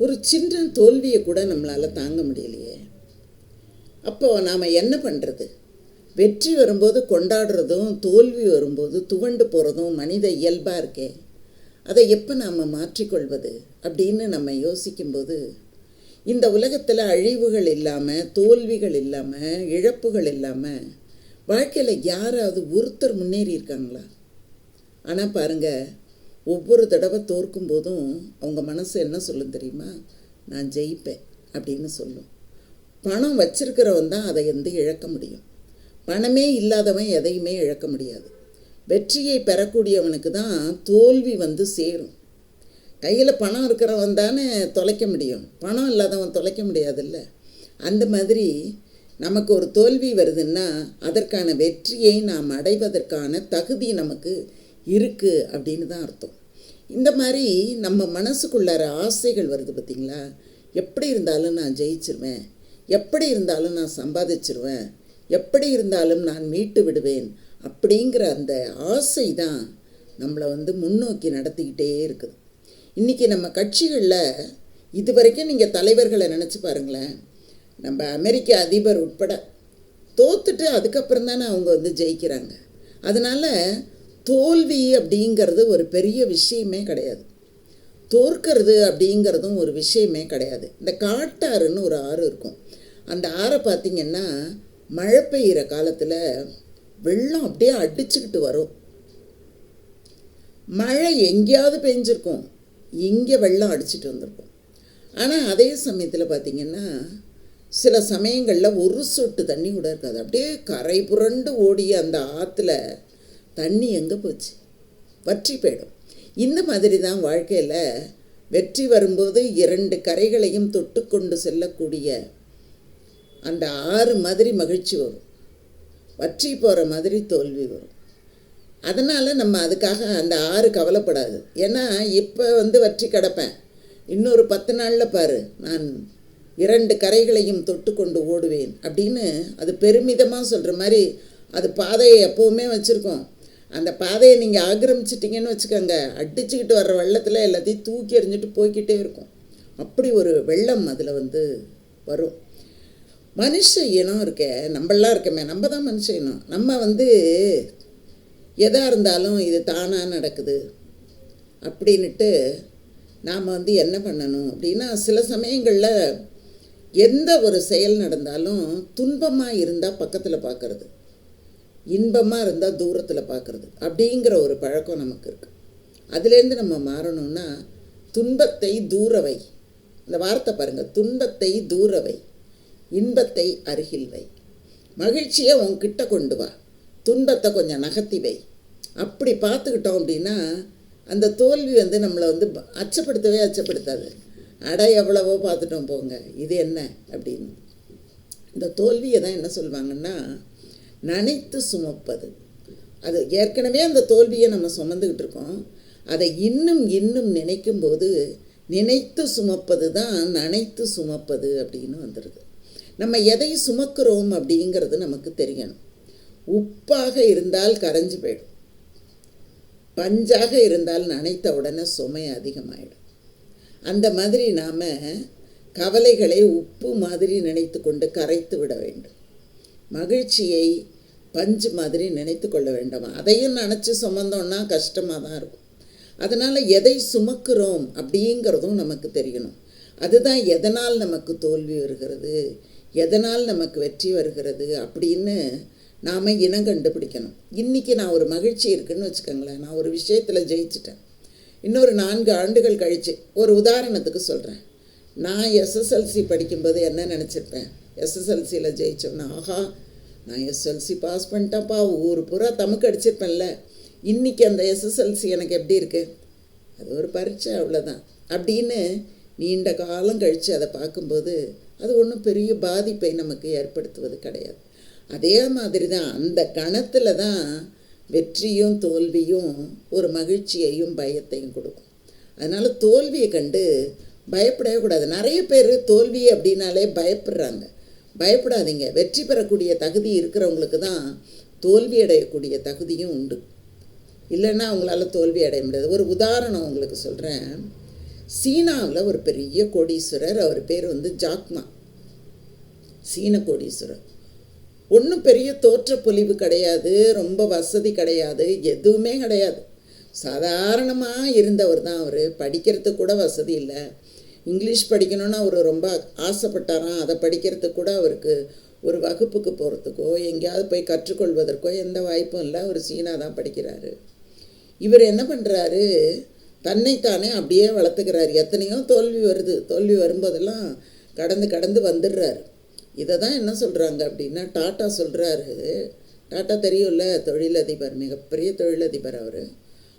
ஒரு சின்ன தோல்வியை கூட நம்மளால் தாங்க முடியலையே. அப்போது நாம் என்ன பண்ணுறது வெற்றி வரும்போது கொண்டாடுறதும் தோல்வி வரும்போது துவண்டு போகிறதும் மனித இயல்பாக இருக்கே. அதை எப்போ நாம் மாற்றிக்கொள்வது அப்படின்னு நம்ம யோசிக்கும்போது இந்த உலகத்தில் அழிவுகள் இல்லாமல் தோல்விகள் இல்லாமல் இழப்புகள் இல்லாமல் வாழ்க்கையில் யாராவது ஒருத்தர் முன்னேறி இருக்காங்களா? ஆனால் பாருங்கள் ஒவ்வொரு தடவை தோற்கும் போதும் அவங்க மனசு என்ன சொல்லும் தெரியுமா? நான் ஜெயிப்பேன் அப்படின்னு சொல்லும். பணம் வச்சிருக்கிறவன் தான் அதை வந்து இழக்க முடியும். பணமே இல்லாதவன் எதையுமே இழக்க முடியாது. வெற்றியை பெறக்கூடியவனுக்கு தான் தோல்வி வந்து சேரும். கையில் பணம் இருக்கிறவன் தானே தொலைக்க முடியும். பணம் இல்லாதவன் தொலைக்க முடியாதுல்ல. அந்த மாதிரி நமக்கு ஒரு தோல்வி வருதுன்னா அதற்கான வெற்றியை நாம் அடைவதற்கான தகுதி நமக்கு இருக்குது அப்படின்னு தான் அர்த்தம். இந்த மாதிரி நம்ம மனசுக்குள்ளார ஆசைகள் வருது பார்த்திங்களா எப்படி இருந்தாலும் நான் ஜெயிச்சிருவேன். எப்படி இருந்தாலும் நான் சம்பாதிச்சிருவேன். எப்படி இருந்தாலும் நான் மீட்டு விடுவேன் அப்படிங்கிற அந்த ஆசை தான் நம்மளை வந்து முன்னோக்கி நடத்திக்கிட்டே இருக்குது. இன்றைக்கி நம்ம கட்சிகளில் இது வரைக்கும் நீங்கள் தலைவர்களை நினச்சி பாருங்களேன். நம்ம அமெரிக்க அதிபர் உட்பட தோத்துட்டு அதுக்கப்புறம் தானே அவங்க வந்து ஜெயிக்கிறாங்க. அதனால் தோல்வி அப்படிங்கிறது ஒரு பெரிய விஷயமே கிடையாது. தோற்கிறது அப்படிங்கிறதும் ஒரு விஷயமே கிடையாது. இந்த காட்டாறுன்னு ஒரு ஆறு இருக்கும். அந்த ஆறை பார்த்திங்கன்னா மழை பெய்கிற காலத்தில் வெள்ளம் அப்படியே அடிச்சுக்கிட்டு வரும். மழை எங்கேயாவது பெஞ்சிருக்கும். இங்கே வெள்ளம் அடிச்சிட்டு வந்திருக்கும். ஆனால் அதே சமயத்தில் பார்த்திங்கன்னா சில சமயங்களில் ஒரு சொட்டு தண்ணி கூட இருக்காது. அப்படியே கரை புரண்டு ஓடிய அந்த ஆற்றுல தண்ணி எங்கே போச்சு? வற்றி போயிடும். இந்த மாதிரி தான் வாழ்க்கையில் வெற்றி வரும்போது இரண்டு கரைகளையும் தொட்டு கொண்டு செல்லக்கூடிய அந்த ஆறு மாதிரி மகிழ்ச்சி வரும். வற்றி போகிற மாதிரி தோல்வி வரும். அதனால் நம்ம அதுக்காக அந்த ஆறு கவலைப்படாது. ஏன்னா இப்போ வந்து வற்றி கிடப்பேன். இன்னொரு பத்து நாளில் பாரு நான் இரண்டு கரைகளையும் தொட்டு கொண்டு ஓடுவேன் அப்படின்னு அது பெருமிதமாக சொல்கிற மாதிரி அது பாதையை எப்போவுமே வச்சுருக்கோம். அந்த பாதையை நீங்கள் ஆக்கிரமிச்சிட்டிங்கன்னு வச்சுக்கோங்க. அடிச்சுக்கிட்டு வர்ற வெள்ளத்தில் எல்லாத்தையும் தூக்கி எறிஞ்சிட்டு போய்கிட்டே இருக்கும். அப்படி ஒரு வெள்ளம் அதில் வந்து வரும். மனுஷ இனம் இருக்க நம்மளாம் இருக்கமே நம்ம தான் மனுஷ இனம். நம்ம வந்து எதாக இருந்தாலும் இது தானாக நடக்குது. அப்படின்ட்டு நாம் வந்து என்ன பண்ணணும் அப்படின்னா சில சமயங்களில் எந்த ஒரு செயல் நடந்தாலும் துன்பமாக இருந்தால் பக்கத்தில் பார்க்குறது இன்பமாக இருந்தால் தூரத்தில் பார்க்குறது அப்படிங்கிற ஒரு பழக்கம் நமக்கு இருக்குது அதுலேருந்து நம்ம மாறணும்னா துன்பத்தை தூரவை. இந்த வார்த்தை பாருங்கள் துன்பத்தை தூரவை. இன்பத்தை அருகில் வை. மகிழ்ச்சியை உன்கிட்ட கொண்டு வா. துன்பத்தை கொஞ்சம் நகர்த்தி வை. அப்படி பார்த்துக்கிட்டோம் அப்படின்னா அந்த தோல்வி வந்து நம்மளை வந்து அச்சப்படுத்தவே அச்சப்படுத்தாது. அட எவ்வளவோ பார்த்துட்டோம் போங்க. இது என்ன? அப்படின்னு. இந்த தோல்வியை தான் என்ன சொல்லுவாங்கன்னா நனைத்து சுமப்பது. அது ஏற்கனவே அந்த தோல்வியை நம்ம சுமந்துக்கிட்டு இருக்கோம். அதை இன்னும் இன்னும் நினைக்கும்போது நினைத்து சுமப்பது தான் நனைத்து சுமப்பது அப்படின்னு வந்துடுது நம்ம எதை சுமக்கிறோம் அப்படிங்கிறது நமக்கு தெரியணும். உப்பாக இருந்தால் கரைஞ்சு போயிடும். பஞ்சாக இருந்தால் நினைத்த உடனே சுமை அதிகமாயிடும். அந்த மாதிரி நாம் கவலைகளை உப்பு மாதிரி நினைத்து கொண்டு கரைத்து விட வேண்டும். மகிழ்ச்சியை பஞ்சு மாதிரி நினைத்து கொள்ள வேண்டாமா? அதையும் நினச்சி சுமந்தோன்னா கஷ்டமாக தான் இருக்கும். அதனால் எதை சுமக்கிறோம் அப்படிங்கிறதும் நமக்கு தெரியணும். அதுதான் எதனால் நமக்கு தோல்வி வருகிறது? எதனால் நமக்கு வெற்றி வருகிறது? அப்படின்னு நாம் இனம் கண்டுபிடிக்கணும். இன்றைக்கி நான் ஒரு மகிழ்ச்சி இருக்குதுன்னு வச்சுக்கோங்களேன். நான் ஒரு விஷயத்தில் ஜெயிச்சிட்டேன். இன்னொரு நான்கு ஆண்டுகள் கழித்து ஒரு உதாரணத்துக்கு சொல்கிறேன் நான் எஸ்எஸ்எல்சி படிக்கும்போது என்ன நினச்சிருப்பேன்? எஸ்எஸ்எல்சியில் ஜெயிச்சோன்னா ஆஹா நான் எஸ்எல்சி பாஸ் பண்ணிட்டேன்ப்பா ஊர் பூரா தமக்கு அடிச்சிருப்பேன்ல. இன்றைக்கி அந்த எஸ்எஸ்எல்சி எனக்கு எப்படி இருக்குது அது ஒரு பரீட்சை அவ்வளோதான் அப்படின்னு நீண்ட காலம் கழித்து அதை பார்க்கும்போது அது ஒன்றும் பெரிய பாதிப்பை நமக்கு ஏற்படுத்துவது கிடையாது. அதே மாதிரி தான் அந்த கணத்தில் தான் வெற்றியும் தோல்வியும் ஒரு மகிழ்ச்சியையும் பயத்தையும் கொடுக்கும். அதனால் தோல்வியை கண்டு பயப்படவே கூடாது நிறைய பேர் தோல்வி அப்படின்னாலே பயப்படுறாங்க. பயப்படாதீங்க. வெற்றி பெறக்கூடிய தகுதி இருக்கிறவங்களுக்கு தான் தோல்வி அடையக்கூடிய தகுதியும் உண்டு. இல்லைன்னா அவங்களால தோல்வி அடைய முடியாது. ஒரு உதாரணம் உங்களுக்கு சொல்கிறேன் சீனாவில் ஒரு பெரிய கோடீஸ்வரர் அவர் பேர் வந்து ஜாக்மா. சீன கோடீஸ்வரர். ஒன்றும் பெரிய தோற்ற பொலிவு கிடையாது. ரொம்ப வசதி கிடையாது. எதுவுமே கிடையாது. சாதாரணமாக இருந்தவர் தான் அவர். படிக்கிறதுக்கு கூட வசதி இல்லை. இங்கிலீஷ் படிக்கணும்னு அவர் ரொம்ப ஆசைப்பட்டாராம் அதை படிக்கிறதுக்கு கூட அவருக்கு ஒரு வகுப்புக்கு போகிறதுக்கோ எங்கேயாவது போய் கற்றுக்கொள்வதற்கோ எந்த வாய்ப்பும் இல்லை. அவர் சீனா தான் படிக்கிறாரு. இவர் என்ன பண்ணுறாரு தன்னைத்தானே அப்படியே வளர்த்துக்கிறாரு. எத்தனையோ தோல்வி வருது. தோல்வி வரும்போதெல்லாம் கடந்து கடந்து வந்துடுறாரு. இதை தான் என்ன சொல்கிறாங்க அப்படின்னா டாட்டா சொல்கிறாரு டாட்டா தெரியும்ல தொழிலதிபர் மிகப்பெரிய தொழிலதிபர் அவர்.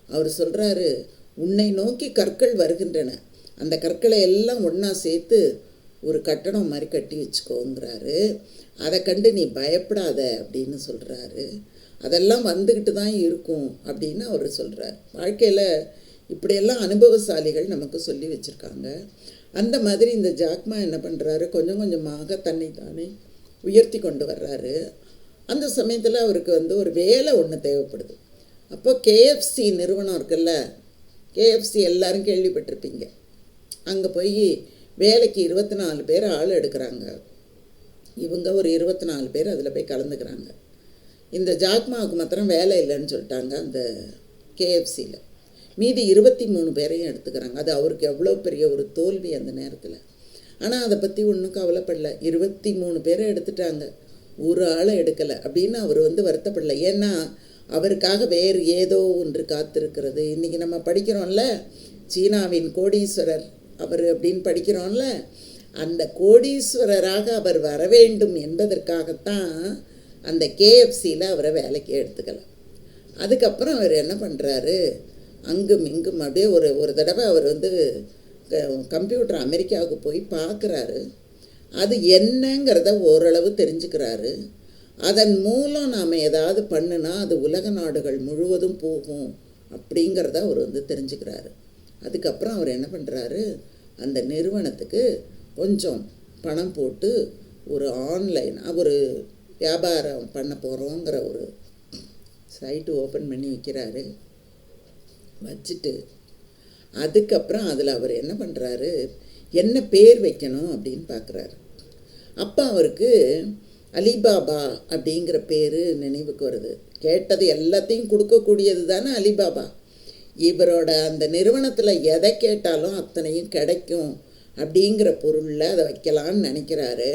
அவர் சொல்கிறாரு உன்னை நோக்கி கற்கள் வருகின்றன. அந்த கற்களை எல்லாம் ஒன்றா சேர்த்து ஒரு கட்டணம் மாதிரி கட்டி வச்சுக்கோங்கிறாரு. அதை கண்டு நீ பயப்படாத அப்படின்னு சொல்கிறாரு அதெல்லாம் வந்துக்கிட்டு தான் இருக்கும் அப்படின்னு அவர் சொல்கிறார் வாழ்க்கையில் இப்படியெல்லாம் அனுபவசாலிகள் நமக்கு சொல்லி வச்சுருக்காங்க. அந்த மாதிரி இந்த ஜாக்மா என்ன பண்ணுறாரு கொஞ்சம் கொஞ்சமாக தன்னை தானே உயர்த்தி கொண்டு வர்றாரு. அந்த சமயத்தில் அவருக்கு வந்து ஒரு வேலை ஒன்று தேவைப்படுது. அப்போ கேஎஃப்சி நிறுவனம் இருக்குல்ல கேஎஃப்சி எல்லோரும் கேள்விப்பட்டிருப்பீங்க. அங்கே போய் வேலைக்கு இருபத்தி நாலு பேர் ஆள் எடுக்கிறாங்க. இவங்க ஒரு இருபத்தி நாலு பேர் அதில் போய் கலந்துக்கிறாங்க. இந்த ஜாக்மாவுக்கு மாத்திரம் வேலை இல்லைன்னு சொல்லிட்டாங்க அந்த கேஎஃப்சியில் மீதி இருபத்தி மூணு பேரையும் எடுத்துக்கிறாங்க. அது அவருக்கு எவ்வளோ பெரிய ஒரு தோல்வி அந்த நேரத்தில். ஆனால் அதை பற்றி ஒன்றும் கவலைப்படல. இருபத்தி மூணு பேரை எடுத்துட்டாங்க. ஒரு ஆளை எடுக்கலை அப்படின்னு அவர் வந்து வருத்தப்படல. ஏன்னா அவருக்காக வேறு ஏதோ ஒன்று காத்திருக்கிறது. இன்றைக்கி நம்ம படிக்கிறோம்ல சீனாவின் கோடீஸ்வரர் அவர் அப்படின்னு படிக்கிறோம்ல அந்த கோடீஸ்வரராக அவர் வர வேண்டும் என்பதற்காகத்தான் அந்த கேஎஃப்சியில் அவரை வேலைக்கு எடுத்துக்கலாம். அதுக்கப்புறம் அவர் என்ன பண்ணுறாரு அங்கும் இங்கும் அப்படியே ஒரு ஒரு தடவை அவர் வந்து கம்ப்யூட்டர் அமெரிக்காவுக்கு போய் பார்க்குறாரு. அது என்னங்கிறத ஓரளவு தெரிஞ்சுக்கிறாரு. அதன் மூலம் நாம் ஏதாவது பண்ணுனா அது உலக நாடுகள் முழுவதும் போகும் அப்படிங்கிறத அவர் வந்து தெரிஞ்சுக்கிறாரு. அதுக்கப்புறம் அவர் என்ன பண்ணுறாரு அந்த நிறுவனத்துக்கு கொஞ்சம் பணம் போட்டு ஒரு ஆன்லைன் ஒரு வியாபாரம் பண்ண போகிறோங்கிற ஒரு சைட்டு ஓப்பன் பண்ணி வைக்கிறாரு. வச்சுட்டு அதுக்கப்புறம் அதில் அவர் என்ன பண்ணுறாரு என்ன பேர் வைக்கணும் அப்படின்னு பார்க்குறாரு அப்போ அவருக்கு அலிபாபா அப்படிங்கிற பேர் நினைவுக்கு வருது. கேட்டது எல்லாத்தையும் கொடுக்கக்கூடியது தானே அலிபாபா? இவரோட அந்த நிறுவனத்தில் எதை கேட்டாலும் அத்தனையும் கிடைக்கும் அப்படிங்கிற பொருளில் அதை வைக்கலான்னு நினைக்கிறாரு.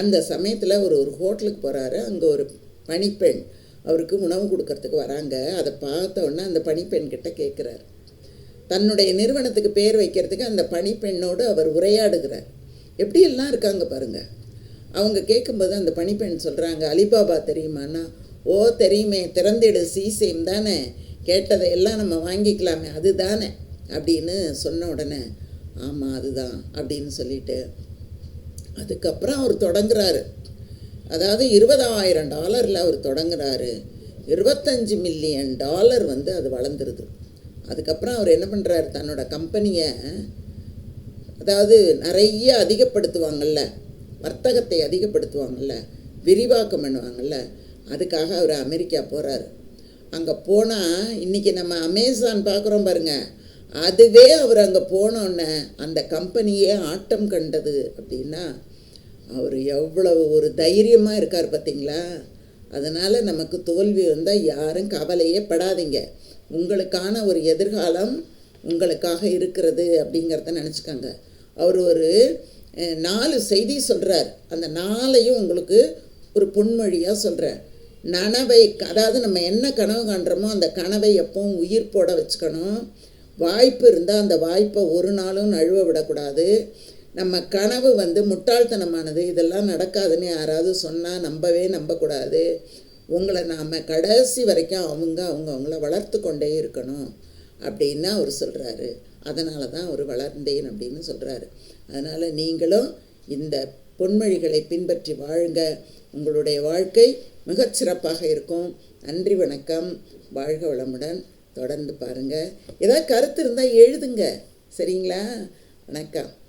அந்த சமயத்தில் அவர் ஒரு ஹோட்டலுக்கு போகிறாரு அங்கே ஒரு பணிப்பெண் அவருக்கு உணவு கொடுக்கறதுக்கு வராங்க. அதை பார்த்தோன்னே அந்த பணிப்பெண் கிட்ட கேட்குறாரு தன்னுடைய நிறுவனத்துக்கு பேர் வைக்கிறதுக்கு அந்த பணிப்பெண்ணோடு அவர் உரையாடுகிறார். எப்படியெல்லாம் இருக்காங்க பாருங்கள் அவங்க கேட்கும்போது அந்த பணிப்பெண் சொல்கிறாங்க அலிபாபா தெரியுமாண்ணா ஓ தெரியுமே திறந்திடு சீசேம் தானே கேட்டதை எல்லாம் நம்ம வாங்கிக்கலாமே அது தானே அப்படின்னு சொன்ன உடனே ஆமாம் அதுதான் அப்படின்னு சொல்லிட்டு அதுக்கப்புறம் அவர் தொடங்குறாரு. அதாவது இருபதாயிரம் டாலரில் அவர் தொடங்குறாரு. இருபத்தஞ்சி மில்லியன் டாலர் வந்து அது வளர்ந்துருது. அதுக்கப்புறம் அவர் என்ன பண்ணுறாரு தன்னோட கம்பெனியை அதாவது நிறைய அதிகப்படுத்துவாங்கள்ல வர்த்தகத்தை அதிகப்படுத்துவாங்கள்ல விரிவாக்கம் பண்ணுவாங்கள்ல அதுக்காக அவர் அமெரிக்கா போகிறாரு அங்கே போனால் இன்றைக்கி நம்ம அமேசான் பார்க்குறோம் பாருங்கள் அதுவே அவர் அங்கே போனோன்னே அந்த கம்பெனியே ஆட்டம் கண்டது அப்படின்னா அவர் எவ்வளவு ஒரு தைரியமாக இருக்கார் பார்த்தீங்களா அதனால் நமக்கு தோல்வி வந்தால் யாரும் கவலையே படாதீங்க. உங்களுக்கான ஒரு எதிர்காலம் உங்களுக்காக இருக்கிறது அப்படிங்கிறத நினச்சிக்கோங்க. அவர் ஒரு நாலு செய்தி சொல்கிறார் அந்த நாளையும் உங்களுக்கு ஒரு பொன்மொழியாக சொல்கிறார் நனவை அதாவது நம்ம என்ன கனவு காண்றோமோ அந்த கனவை எப்பவும் உயிர் போட வச்சுக்கணும். வாய்ப்பு இருந்தால் அந்த வாய்ப்பை ஒரு நாளும் நழுவ விடக்கூடாது. நம்ம கனவு வந்து முட்டாள்தனமானது இதெல்லாம் நடக்காதுன்னு யாராவது சொன்னால் நம்பவே நம்பக்கூடாது. உங்களை நாம் கடைசி வரைக்கும் அவங்க அவங்க அவங்கள வளர்த்து கொண்டே இருக்கணும் அப்படின்னு அவர் சொல்கிறாரு அதனால தான் அவர் வளர்ந்தேன் அப்படின்னு சொல்கிறாரு அதனால் நீங்களும் இந்த பொன்மொழிகளை பின்பற்றி வாழுங்க. உங்களுடைய வாழ்க்கை மிகச் சிறப்பாக இருக்கும். நன்றி வணக்கம். வாழ்க வளமுடன் தொடர்ந்து பாருங்கள் ஏதாவது கருத்து இருந்தால் எழுதுங்க. சரிங்களா? வணக்கம்.